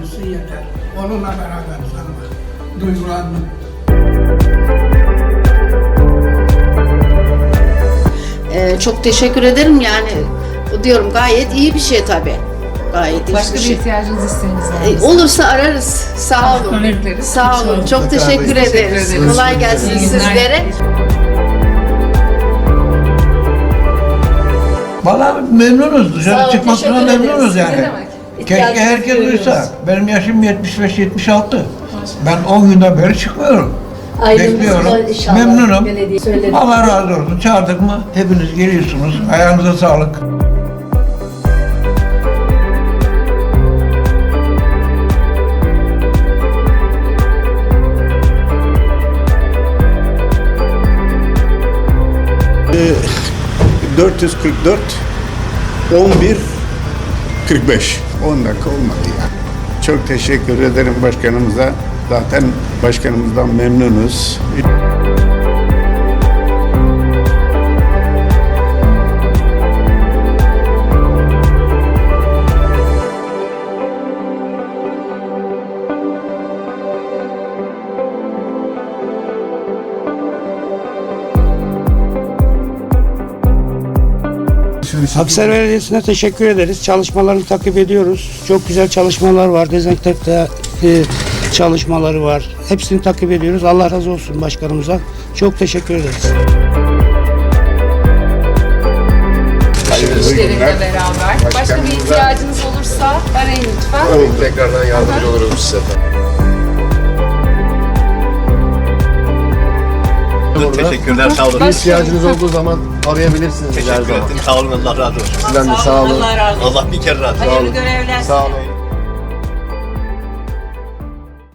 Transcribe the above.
kendisi. Onunla beraberiz ama duygulandım. Ee, çok teşekkür ederim yani diyorum gayet iyi bir şey tabii. Gayet Başka bir, şey. ihtiyacınız isteğiniz var. Ee, olursa ararız. Sağ olun. Sağ olun. Çok Mutlaka teşekkür ederiz. teşekkür ederiz. Kolay gelsin sizlere. Valla memnunuz. Dışarı çıkmasına memnunuz yani. Ne demek? Keşke herkes duysa. Benim yaşım 75-76. Ben 10 günden beri çıkmıyorum. Bekliyorum. Memnunum. Allah razı olsun. Çağırdık mı hepiniz geliyorsunuz. Ayağınıza sağlık. Ee, 444 11 45 10 dakika olmadı ya. Çok teşekkür ederim başkanımıza. Zaten başkanımızdan memnunuz. Akser Belediyesi'ne teşekkür ederiz. Çalışmalarını takip ediyoruz. Çok güzel çalışmalar var. Dezenfekte e, çalışmaları var. Hepsini takip ediyoruz. Allah razı olsun başkanımıza. Çok teşekkür ederiz. Hayırlı İşlerinle günler. beraber. Başka bir ihtiyacınız olursa arayın lütfen. Tekrardan yardımcı olurum size. Teşekkürler sağ olun. Bir ihtiyacınız olduğu zaman arayabilirsiniz her Teşekkür zaman. ettim sağ olun Allah razı olsun. Sizden de sağ olun. Allah bir kere razı olsun. Sağ olun. Sağ olun.